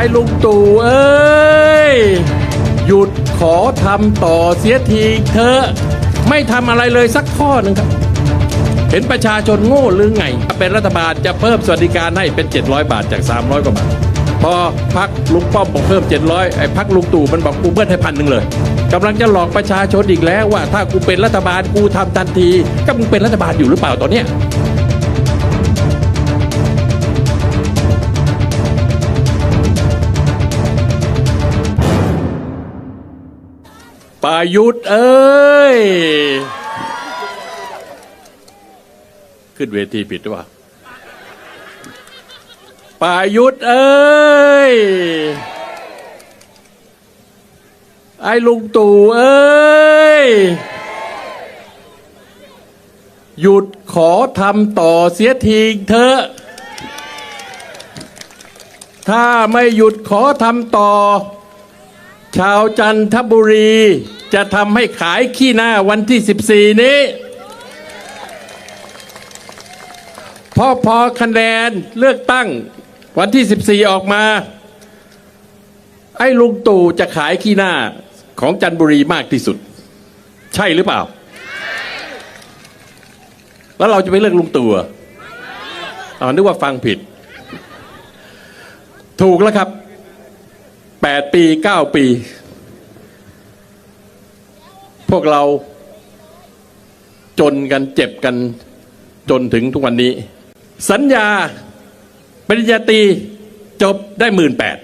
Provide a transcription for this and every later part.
อ้ลุงตู่เอ้ย หยุดขอทำต่อเสียทีเถอไม่ทำอะไรเลยสักข้อหนึ่งครับ เห็นประชาชนโง่หรือไง เป็นรัฐบาลจะเพิ่มสวัสดิการให้เป็น 700 บาทจาก 300 กว่าบาท พอพักลุงป้อมบอกเพิ่ม 700 ไอ้พักลุงตู่มันบอกกูเบิ้ลให้พันหนึ่งเลยกำลังจะหลอกประชาชนอีกแล้วว่า ถ้ากูเป็นรัฐบาลกูทำทันทีก็มึงเป็นรัฐบาลอยู่หรือเปล่าตอนเนี้ย ปายุทธเอ้ย ขึ้นเวทีผิดหรือเปล่าปายุทธเอ้ย ไอ้ลุงตู่เอ้ย หยุดขอทำต่อเสียทีเถอะถ้าไม่หยุดขอทำต่อ ชาวจันทบุรี จะทำให้ขายขี้หน้าวันที่ 14 นี้พอพอคะแนนเลือกตั้งวันที่ 14 ออกมา ไอ้ลุงตู่จะขายขี้หน้าของจันทบุรีมากที่สุด ใช่หรือเปล่า แล้วเราจะไปเลือกลุงตู่ออ๋อนึกว่าฟังผิด ถูกแล้วครับแปดปีเก้าปี พวกเราจนกันเจ็บกันจนถึงทุกวันนี้ สัญญาปริญญาตรีจบได้หมื่นแปด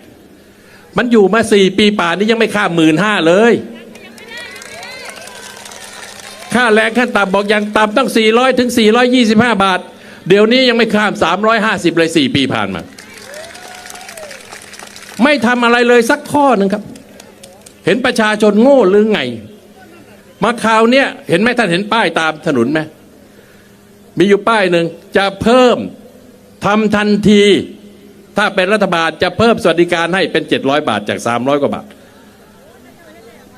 มันอยู่มาสี่ปีป่านี้ยังไม่ข้ามหมื่นห้าเลย ค่าแรงขั้นต่ำบอกยังต่ำต้อง 400 ถึง 425 บาท เดี๋ยวนี้ยังไม่ข้าม 350 เลย 4 ปีผ่านมา ไม่ทำอะไรเลยสักข้อหนึ่งครับ เห็นประชาชนโง่หรือไง มาข่าวเนี้ยเห็นไหมท่านเห็นป้ายตามถนนไหมมีอยู่ป้ายหนึ่งจะเพิ่มทำทันที ถ้าเป็นรัฐบาลจะเพิ่มสวัสดิการให้เป็น700บาทจาก300กว่าบาท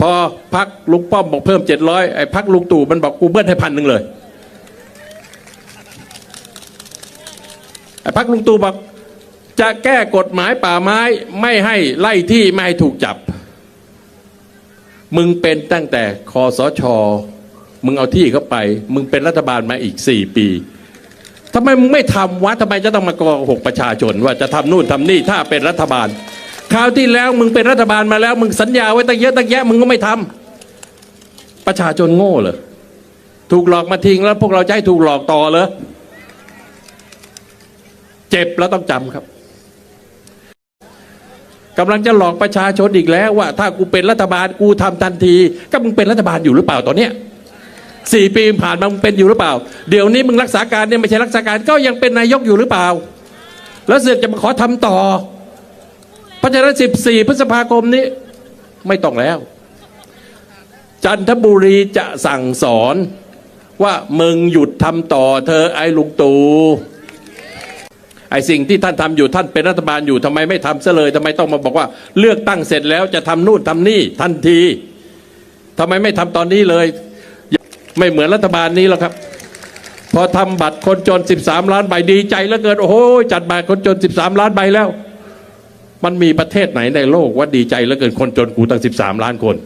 พอพักลุงป้อมบอกเพิ่ม700ไอ้พักลุงตู่มันบอกกูเบิ้ลให้พันหนึ่งเลยไอ้พักลุงตู่บอกจะแก้กฎหมายป่าไม้ไม่ให้ไล่ที่ไม่ให้ถูกจับ มึงเป็นตั้งแต่คอสช มึงเอาที่เข้าไป มึงเป็นรัฐบาลมาอีกสี่ปีทำไมมึงไม่ทำวะทำไมจะต้องมาโกหกประชาชน ว่าจะทำนู่นทำนี่ถ้าเป็นรัฐบาลคราวที่แล้วมึงเป็นรัฐบาลมาแล้ว มึงสัญญาไว้ตั้งเยอะตั้งแยะมึงก็ไม่ทำประชาชนโง่เหรอถูกหลอกมาทิ้งแล้วพวกเราจะให้ถูกหลอกต่อเหรอเจ็บแล้วต้องจำครับ กำลังจะหลอกประชาชนอีกแล้วว่าถ้ากูเป็นรัฐบาลกูทำทันที ก็มึงเป็นรัฐบาลอยู่หรือเปล่าตอนเนี้ยสี่ปีผ่านมามึงเป็นอยู่หรือเปล่า เดี๋ยวนี้มึงรักษาการเนี่ยไม่ใช่รักษาการก็ยังเป็นนายกอยู่หรือเปล่า แล้วเสือกจะมาขอทำต่อเพราะฉะนั้นสิบสี่พฤษภาคมนี้ ไม่ต้องแล้ว จันทบุรีจะสั่งสอนว่ามึงหยุดทำต่อเธอไอ้ลุงตู่ ไอ้สิ่งที่ท่านทำอยู่ท่านเป็นรัฐบาลอยู่ทำไมไม่ทำซะเลยทำไมต้องมาบอกว่า เลือกตั้งเสร็จแล้วจะทำนู่นทำนี่ทันทีทำไมไม่ทำตอนนี้เลย ไม่เหมือนรัฐบาลนี้หรอกครับ พอทำบัตรคนจน 13 ล้านใบดีใจเหลือเกินโอ้โหจัดบัตรคนจน 13 ล้านใบแล้ว มันมีประเทศไหนในโลกว่าดีใจเหลือเกินคนจนกูตั้ง 13 ล้านคน